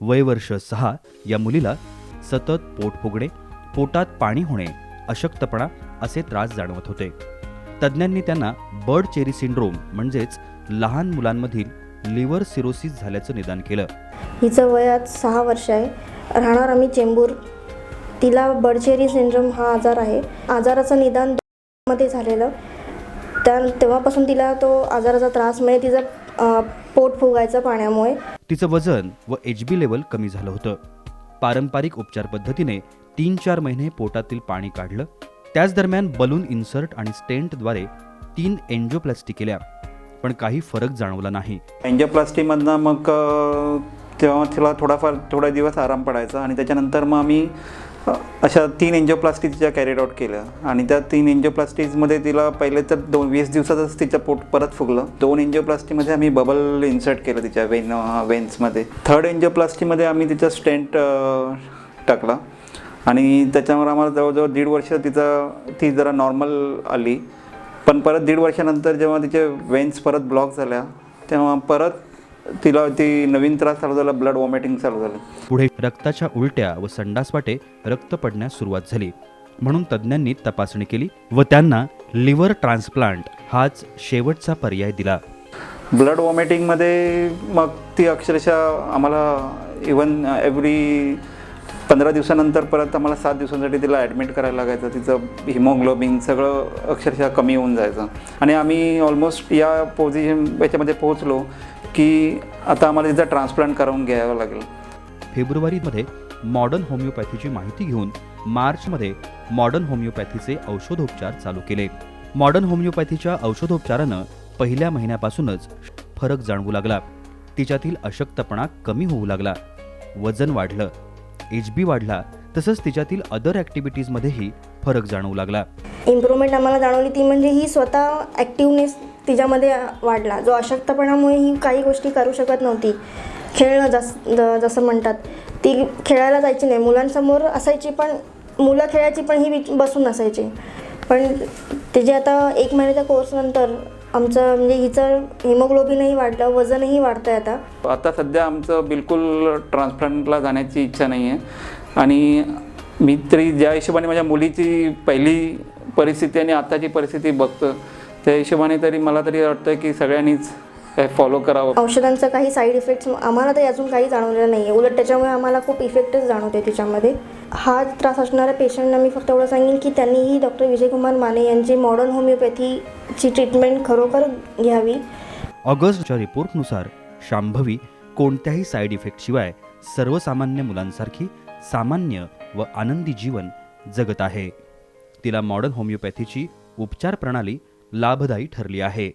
वय वर्ष सहा या मुलीला सतत पोट फुगणे पोटात पाणी होणे अशक्तपणा असे त्रास जाणवत होते. तज्ज्ञांनी त्यांना बर्ड चेरी सिंड्रोम म्हणजेच लहान मुलांमधील लिव्हर सिरोसिस झाल्याचं निदान केलं. हिचं वयात सहा वर्ष आहे. राहणार आम्ही चेंबूर. तिला बडचेरी सिंड्रोम हा आजार आहे. आजाराचं निदानमध्ये झालेलं. त्या तेव्हापासून तिला तो आजाराचा त्रास म्हणजे तिचा पोट फुगायचं पाण्यामुळे. तिचं वजन व एच बी लेवल कमी झालं होतं. पारंपरिक उपचार पद्धतीने तीन चार महिने पोटातील पाणी काढलं. त्याच दरम्यान बलून इन्सर्ट आणि स्टेंटद्वारे तीन एन्जिओप्लास्टी केल्या. पण काही फरक जाणवला नाही. एन्जिओप्लास्टीमधनं मग तेव्हा तिला थोडाफार थोडा दिवस आराम पडायचा आणि त्याच्यानंतर मग आम्ही अशा तीन एन्जिओप्लास्टी तिच्या कॅरीड आउट केल्या. आणि त्या तीन एन्जिओप्लास्टीजमध्ये तिला पहिले तर दोन वीस दिवसातच तिचं पोट परत फुगलं. दोन एन्जिओप्लास्टीमध्ये आम्ही बबल इन्सर्ट केलं तिच्या वेन वेन्समध्ये थर्ड एन्जिओप्लास्टीमध्ये आम्ही तिचा स्टेंट टाकला. आणि त्याच्यावर आम्हाला जवळजवळ दीड वर्ष तिचा ती जरा नॉर्मल आली. पण परत दीड वर्षानंतर जेव्हा तिचे वेन्स परत ब्लॉक झाल्या तेव्हा परत तिला ती नवीन त्रास चालू झाला ब्लड वॉमिटिंग चालू झालं. पुढे रक्ताच्या उलट्या व संडासवाटे रक्त पडण्यास सुरुवात झाली. म्हणून तज्ज्ञांनी तपासणी केली व त्यांना लिव्हर ट्रान्सप्लांट हाच शेवटचा पर्याय दिला. ब्लड वॉमिटिंगमध्ये मग ती अक्षरशः आम्हाला इवन एव्हरी पंधरा दिवसानंतर परत आम्हाला सात दिवसांसाठी तिला ॲडमिट करायला लागायचं. तिचं हिमोग्लोबिन सगळं अक्षरशः कमी होऊन जायचं. आणि आम्ही ऑलमोस्ट या पोझिशन याच्यामध्ये पोहोचलो की आता आम्हाला तिचा ट्रान्सप्लांट करून घ्यावं लागेल. फेब्रुवारीमध्ये मॉडर्न होमिओपॅथीची माहिती घेऊन मार्चमध्ये मॉडर्न होमिओपॅथीचे औषधोपचार चालू केले. मॉडर्न होमिओपॅथीच्या औषधोपचारानं पहिल्या महिन्यापासूनच फरक जाणवू लागला. तिच्यातील अशक्तपणा कमी होऊ लागला. वजन वाढलं. एच बी वाढला तसंच तिच्यातील अदर ॲक्टिव्हिटीजमध्येही फरक जाणवू लागला. इम्प्रूव्हमेंट आम्हाला जाणवली ती म्हणजे ही स्वतः ॲक्टिवनेस तिच्यामध्ये वाढला. जो अशक्तपणामुळे ही काही गोष्टी करू शकत नव्हती. खेळणं जस ज- जसं म्हणतात ती खेळायला जायची नाही. मुलांसमोर असायची पण मुलं खेळायची पण ही बसून असायची. पण तिचे आता एक महिन्याच्या कोर्सनंतर आमचं म्हणजे हिचं हिमोग्लोबिनही वाढलं वजनही वाढतं आहे आता. आता सध्या आमचं बिलकुल ट्रान्सप्लांटला जाण्याची इच्छा नाही आहे आणि मी तरी ज्या हिशोबाने माझ्या मुलीची पहिली परिस्थिती आणि आताची परिस्थिती बघतं त्या हिशोबाने तरी मला तरी वाटतं की सगळ्यांनीच फॉलो करावं. औषधांचं काही साईड इफेक्ट्स आम्हाला तरी अजून काही जाणवलेलं नाही आहे उलट त्याच्यामुळे आम्हाला खूप इफेक्टच जाणवते तिच्यामध्ये हा त्रास असणाऱ्या पेशंटना मी फक्त एवढं सांगेन की त्यांनीही डॉक्टर विजयकुमार माने यांची मॉडर्न होमिओपॅथीची ट्रीटमेंट खरोखर घ्यावी. ऑगस्टच्या रिपोर्टनुसार शांभवी कोणत्याही साईड इफेक्टशिवाय सर्वसामान्य मुलांसारखी सामान्य व आनंदी जीवन जगत आहे. तिला मॉडर्न होमिओपॅथीची उपचार प्रणाली लाभदायी ठरली आहे.